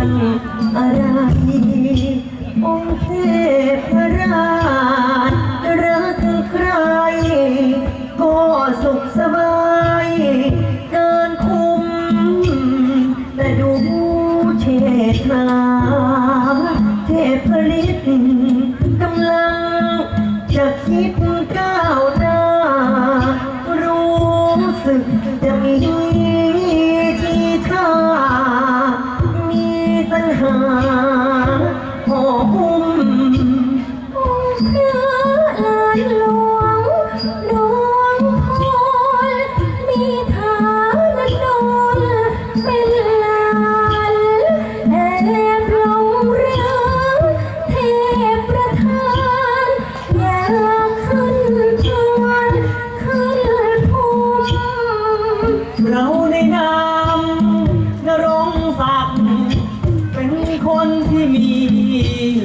ารอะไร องค์เทพราช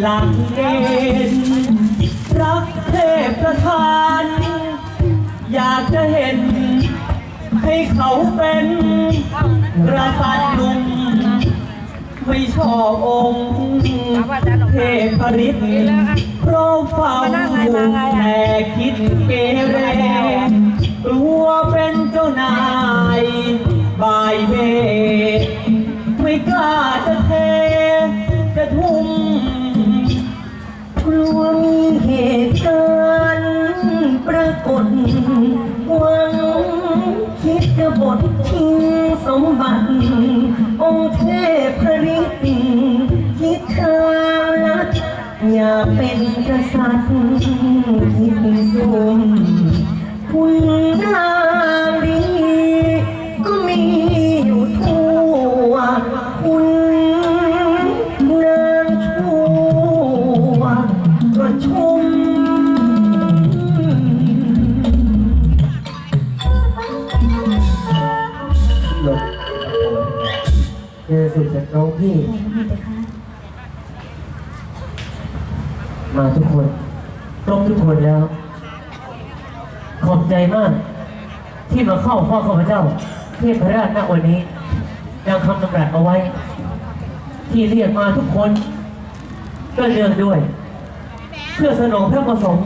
หลักเกณฑ์รักเทพประธาน อยากจะเห็น ให้เขาเป็นกษัตริย์หนุ่มไม่ชอบองค์เทพฤทธิ์เพราะเฝ้าอยู่แต่คิดเกเรกลัวเป็นเจ้านายบายเบ เป็นกษัตริย์คิดสุ่มคุณนางดีก็มีอยู่ทั่วคุณนางชั่วก็ชมเจอสุดจากน้องพี่ มาทุกคนครบทุกคนแล้ว ขอบใจมาก ที่มาเข้าเฝ้าข้าพเจ้า เทพราชณวันนี้ยังคำนำรัสเอาไว้ ที่เรียกมาทุกคนก็เลือกด้วย เพื่อสนองพระประสงค์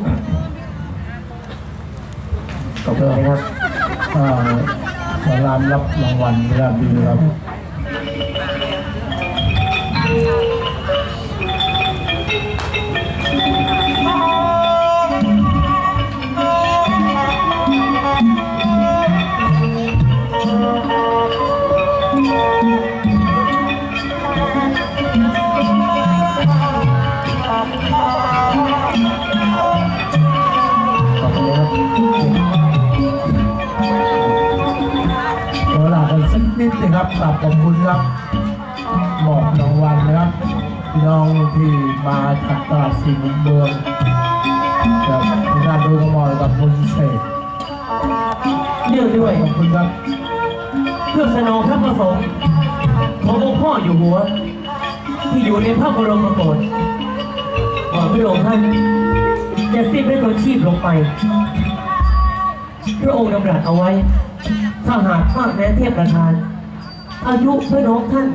ขอบคุณครับขอรามรับรางวัลเวลาดีครับ กราบขอบคุณครับมอบรางวัลนะครับพี่น้องที่มาจากตลาดสี่มุมเมืองกับที่ด้านดูกระหมอยกับคุณเศษเนื่องด้วย ขอบคุณครับ เพื่อสนองพระประสงค์ขององค์พ่ออยู่หัว ที่อยู่ในพระบรมโกศก่อนพระองค์ท่านจะสิ้นพระชนชีพลงไป พระองค์ดำรัสเอาไว้ ถ้าหากทอดแม้เทียบประธาน อายุพระน้องท่าน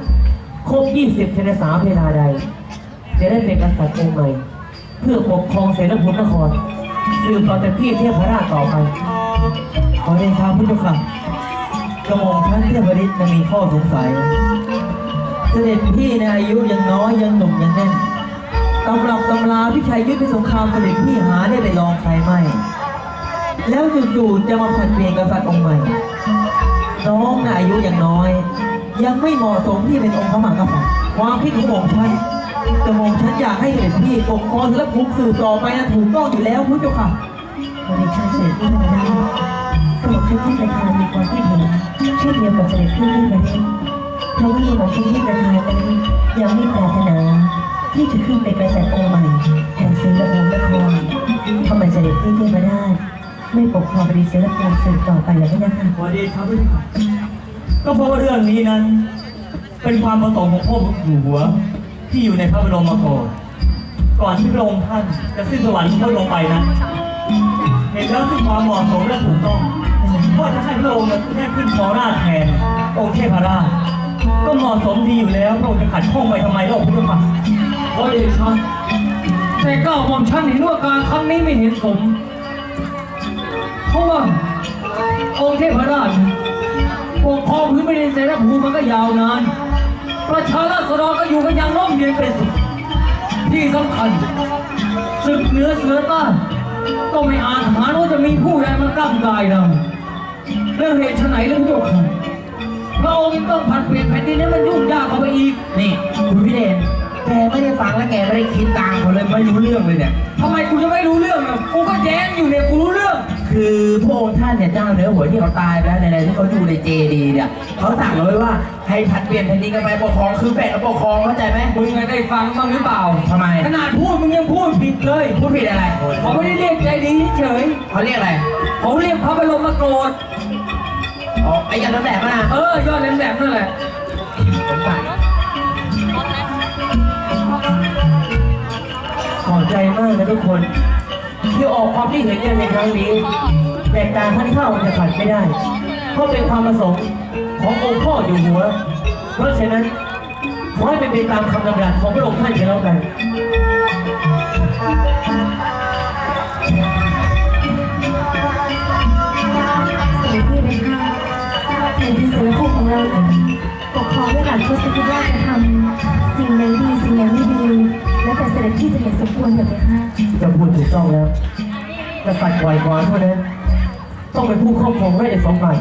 ครบ20ชนสาเวลาใด จะได้เป็นกษัตริย์องค์ใหม่ เพื่อปกครองเสนาภูมินครสืบต่อจากพี่เทพราชต่อไปขอเดชาพุทธค่ะกระหม่อมท่านเทพฤทธิ์ยังมีข้อสงสัย เสด็จพี่ในอายุยังน้อยยังหนุ่มยังแน่นตำรับตำราพิชัยยุทธพิสงครามเสด็จพี่หาได้ไปลองใครไม่ แล้วจู่ๆจะมาผัดเปลี่ยนกษัตริย์องค์ใหม่ น้องน่ะอายุยังน้อย ยังไม่เหมาะสมที่เป็นองค์พระมหากษัตริย์ความคิดของผมฉันกระหม่อมฉันอยากให้เสด็จพี่ปกครองและภูมิสืบต่อไปนะถูกต้องอยู่แล้วพุทธเจ้าค่ะขอเดชะเสด็จพี่ธรรมราชกระหม่อมฉันที่ประธานมีความคิดเห็นเช่นเดียวกับเสด็จพี่ที่ประเทศเพราะว่ากระหม่อมฉันที่ประธานนั้นยังไม่ปรารถนาที่จะขึ้นเป็นกษัตริย์องค์ใหม่แห่งศรีละภูมินครทำไมเสด็จพี่เทพราชไม่ปกครองบริศรีละภูมิสืบต่อไปล่ะพี่นะคะขอเดชะพระเจ้าค่ะ ก็เพราะว่าเรื่องนี้นั้น เป็นความประสงค์ของพ่ออยู่หัว ที่อยู่ในพระบรมโกศก่อนที่พระองค์ท่านจะสิ้นสวรรค์พระลงไปนั้นเห็นแล้วซึ่งความเหมาะสมและถูกต้องว่าจะให้พระองค์ได้ขึ้นครองราชแทนองค์เทพราชก็เหมาะสมดีอยู่แล้วพระองค์จะขัดข้องไปทำไมล่ะพระเจ้าค่ะเดชะแต่ก้าวหม่อมฉันเห็นว่าการครั้งนี้ไม่เห็นสมเพราะว่าองค์เทพราช ปกครองพื้นแผ่นดินเสนาภูมิมันก็ยาวนาน ประชาราษฎรก็อยู่กันอย่างร่มเย็นเป็นสุขที่สำคัญศึกเหนือเสือใต้ก็ไม่อาจหาว่าจะมีผู้ใดมาก้ำกายเราเรื่องเหตุไฉนเรื่องโยกขันพระองค์ยังต้องผัดเปลี่ยนแผ่นดินให้มันยุ่งยากเข้าไปอีก นี่คุณพี่เดชแกไม่ได้ฟังและแกไม่ได้คิดตามเขาเลยไม่รู้เรื่องเลยเนี่ยทำไมกูจะไม่รู้เรื่องอะกูก็แย้งอยู่เนี่ยกูรู้เรื่อง คือพระองค์ท่าน เนี่ยเจ้าเนื้อหัวที่เขาตายไปแล้วในๆที่เขาอยู่ในเจดีย์เนี่ยเขาสั่งเอาไว้ว่าให้ผัดเปลี่ยนแผ่นดินกันไปปกครองคือแบ่งปกครองเข้าใจไหมมึงไงได้ฟังบ้างหรือเปล่า ทำไมขนาดพูดมึงยังพูดผิดเลยพูดผิดอะไรเขาไม่ได้เรียกใจดีเฉยเขาเรียกอะไรเขาเรียกพระบรมโกรธอ๋อไอ้ยันรถแบบนะเออยอดแหลมแหลมนั่นแหละสงสัยขอบใจมากนะทุกคน ที่ออกความคิดเห็นกันในครั้งนี้ แต่การท่านเข้าจะขัดไม่ได้ เพราะเป็นความประสงค์ขององค์พ่ออยู่หัว เพราะฉะนั้นขอให้เป็นไปตามคำดำรัสของพระองค์ท่านกันแล้วกันเสด็จพี่เป็นข้าแผ่นดินเสาภูมิของเราเองปกครองด้วยหลักทศพิธราชธรรมสิ่งใดดีสิ่งใดไม่ดี แล้วแต่เสด็จพี่จะเห็นสมควรเถิดไหมคะจะพูดถูกต้องแล้วกษัตริย์ปล่อยกวางเท่านั้น ต้องเป็นผู้ครอบครองราชสมบัติ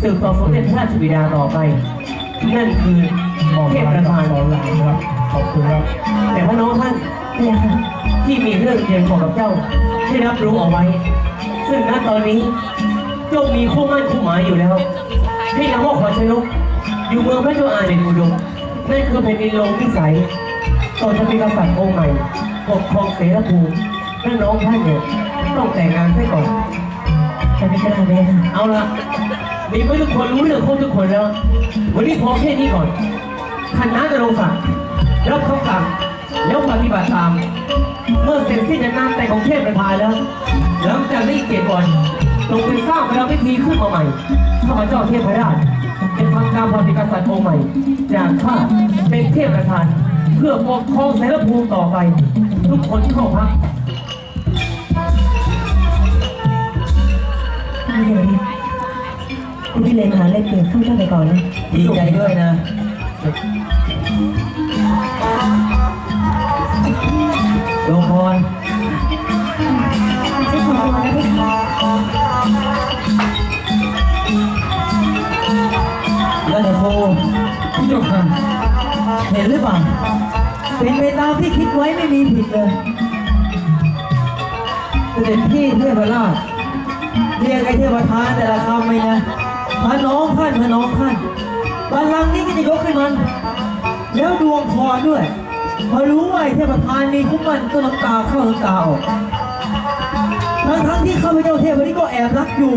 สืบต่อสมเด็จพระราชบิดาต่อไป นั่นคือหมอเทพลาประธานสอนรามครับ ขอบคุณครับ แต่พระน้องท่านเนี่ยค่ะที่มีเรื่องเรียนบอกกับเจ้าให้รับรู้เอาไว้ ซึ่งณตอนนี้เจ้ามีคู่มั่นคู่หมายอยู่แล้ว ให้นามว่าขอชนกอยู่เมืองพระเจ้าอาในอุดมนั่นคือแผ่นดินลงวิสัยต่อจะเป็นกษัตริย์องค์ใหม่ปกครองเสรภูมิและน้องท่านเนี่ยต้องแต่งงานซะก่อน แต่ไม่กระดาเลยค่ะเอาละมีเพื่อนทุกคนรู้เรื่องครบทุกคนแล้ว วันนี้พอแค่นี้ก่อนท่านน้าจะลงสั่งรับคำสั่งแล้วปฏิบัติตาม เมื่อเสร็จสิ้นงานแต่งของเทพประธานแล้ว หลังจากนี้อีกเจ็ดวันลงไปสร้างพระพิธีขึ้นมาใหม่ข้าพเจ้าเทพราชจะทำตามพรติกษัตริย์องค์ใหม่ จากข้าเป็นเทพประธาน เพื่อปกครองเสรภูมิต่อไป ทุกคนเข้าพัก ไม่เดี๋ยวนี้คุณพี่เลนหาเล่นเกมสู้เจ้าไปก่อนนะดีใจด้วยนะ ลงพรใช่ของตัวนะพี่คะแล้วเดี๋ยวโคผู้เจ้าค่ะเห็นหรือเปล่า เป็นไปตามที่คิดไว้ไม่มีผิดเลยเสด็จพี่เทพราช เรียกไอ้เทพทานแต่ละคำไหมนะพระน้องท่านพระน้องท่านบัลลังก์นี้ก็จะยกให้มัน แล้วดวงพรด้วย พอรู้ว่าไอ้เทพทานมีคุ้มมันก็น้ำตาเข้าน้ำตาออกทั้งทั้งที่ข้าพเจ้าเทพนี้ก็แอบรักอยู่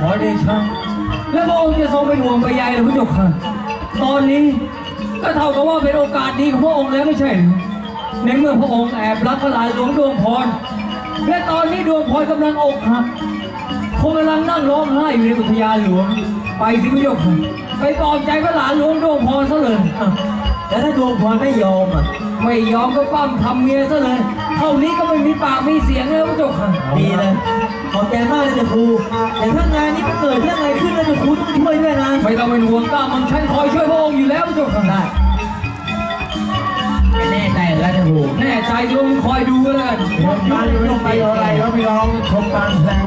ขอเดชะแล้วพระองค์จะทรงเป็นห่วงไปใยเลยผู้เจ้าค่ะ ตอนนี้ก็เท่ากับว่าเป็นโอกาสดีของพระองค์แล้วไม่ใช่หรือในเมื่อพระองค์แอบรักพระหลานหลวงดวงพร และตอนนี้ดวงพรกำลังอกหัก คงกำลังนั่งร้องไห้อยู่ในอุทยานหลวง ไปสิผู้เจ้าค่ะไปปลอบใจพระหลานหลวงดวงพรซะเลยอะแล้วถ้าดวงพรไม่ยอมอะ ไม่ยอมก็ปั้มทำเมียซะเลย เท่านี้ก็ไม่มีปากมีเสียงแล้วพระเจ้าค่ะดีเลยขอบใจมากเลยนะครู แต่ถ้างานนี้มันเกิดเรื่องอะไรขึ้นแล้วจะครูต้องช่วยด้วยนะไม่ต้องเป็นห่วงก้ามันฉันคอยช่วยพระองค์อยู่แล้วพระเจ้าค่ะได้แน่ใจแล้วนะครูแน่ใจโยมคอยดูแล้วกันชมการไม่ต้องไปอะไรแล้วพี่น้องชมการแสดง